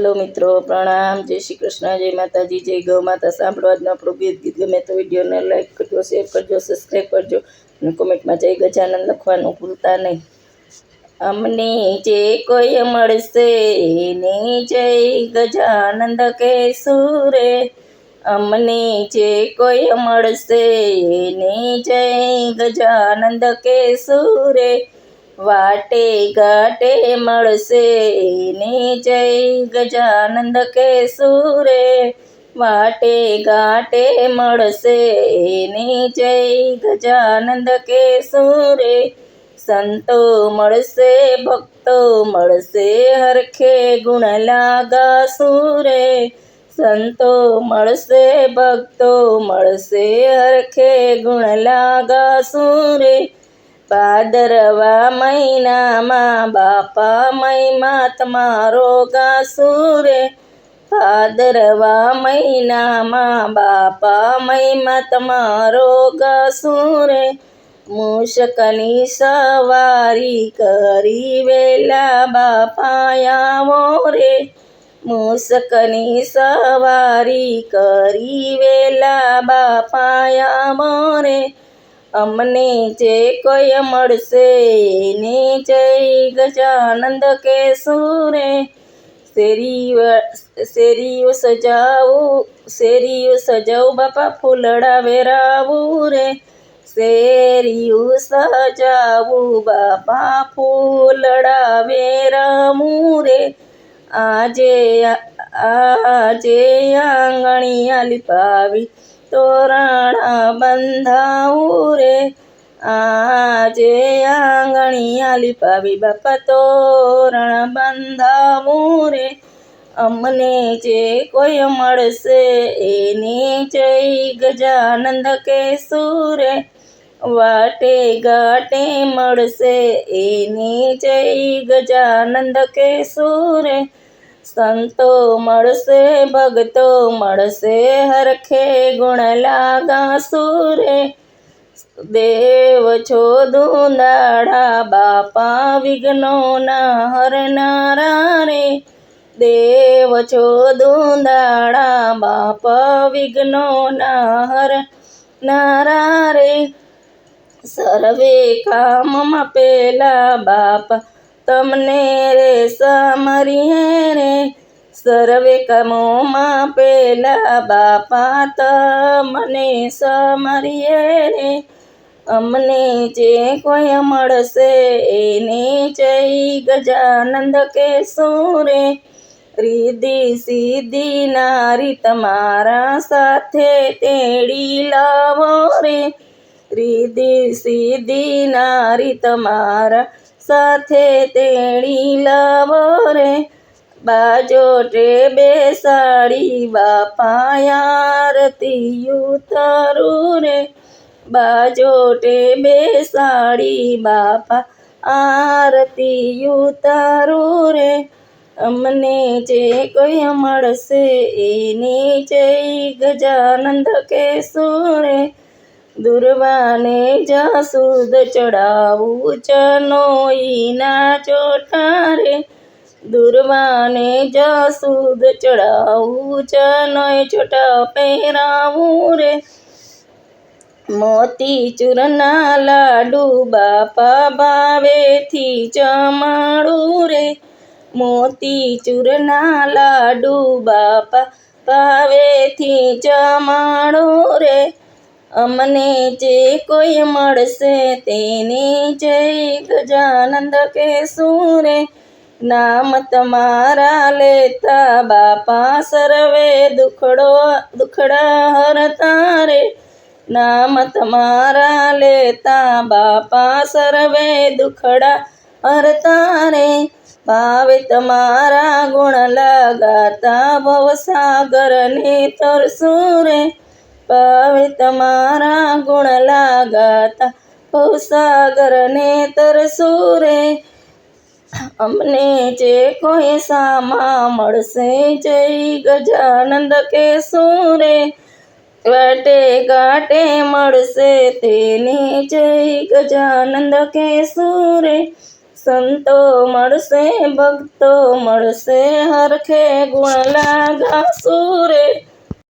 હાલો મિત્રો, પ્રણામ, જય શ્રી કૃષ્ણ, જય માતાજી, જય ગૌ માતા. સાંભળવા જ આપણું ગીત ગીત ગમે તો વિડીયોને લાઈક કરજો શેર કરજો સબસ્ક્રાઈબ કરજો અને કોમેન્ટમાં જય ગજાનંદ લખવાનું ભૂલતા નહીં. અમને જે કોઈ મળશે ને જય ગજાનંદ કહેશું રે. અમને જે કોઈ મળશે ને જય ગજાનંદ કહેશું રે. વાટે ઘાટે મળશે એને જય ગજાનંદ કે સુરે વાટે ઘાટે મળશે એને જય ગજાનંદ કે સુરે સંતો મળશે, ભક્તો મળશે, હરખે ગુણ લાગા સુરે. સંતો મળશે, ભક્તો મળશે, હરખે ગુણ લાગા રે ભાદરવા મહિનામાં બાપા મહિમા તમારો ગાશું રે. ભાદરવા મહિનામાં બાપા મહિમા તમારો ગાશું રે. મૂષકની સવારી કરી વેલા બાપા આવો રે. મૂષકની સવારી કરી વેલા બાપા આવો રે. અમને જે કોઈ મળશે એની જય ગજાનંદ કે રે શેરીઓ શેરીઓ સજાવું શેરીઓ સજાવું બાપા ફૂલડા વેરાવું રે શેરીયું સજાવું બાપા ફૂલડા વેરાવું રે આજે આજે આંગણિયા લીપાવી તોરણા બંધાવું રે. આજે આંગણિયા લીપાવી બાપા તોરણ બંધાવું રે. અમને જે કોઈ મળશે એને જય ગજાનંદ કહેશું રે. વાટે ઘાટે મળશે એની જય ગજાનંદ કહેશું રે. સંતો મળશે, ભક્તો મળશે, હરખે ગુણ લાગા સુરે. દેવ છો દુંદાળા બાપા વિઘ્નોના હરનારા રે. દેવ છો દુંદાળા બાપા વિઘ્નોના હર નારા રે. સર્વે કામમાં પેલા બાપા તમને રે સમરીએ રે. સર્વે કમોમાં પેલા બાપા તમને સમરીએ રે. અમને જે કોઈ મળશે એને જય ગજાનંદ કહેશું રે. રીધિ સીધી નારી તમારા સાથે તેડી લાવો રે. રીધિ સીધી નારી તમારા સાથે તેણી લાવો રે બાજોટે બેસાડી બાપાયારતી ઉતારું રે બાજોટે બેસાડી બાપા આરતી ઉતારું રે અમને જે કોઈ મળશે એની જય ગજાનંદ કે રે દુર્વાને જાસૂદ ચડાવું ચનોઈના ચોટારે. દુર્વાને જાસૂદ ચડાવું ચનોય છોટા પહેરાવું રે. મોતી ચૂરના લાડુ બાપા ભાવેથી ચમાડું રે. મોતી ચૂરના લાડુ બાપા ભાવેથી ચમાડું રે. અમને જે કોઈ મળશે તેને જય ગજાનંદ કહેશું રે નામ તમારા લેતા બાપા સર્વે દુખડો, દુખડા હરતા રે નામ તમારા લેતા બાપા સર્વે દુખડા હરતા રે ભાવે તમારા ગુણ લગાતા ભવસાગરને તરસું રે ભાવે તમારા ગુણ લાગાતા ભવસાગરને તરસું રે અમને જે કોઈ સામા મળશે જય ગજાનંદ કે રે વાટે ઘાટે મળશે તેને જય ગજાનંદ કે રે સંતો મળશે, ભક્તો મળશે, હરખે ગુણ લાગા રે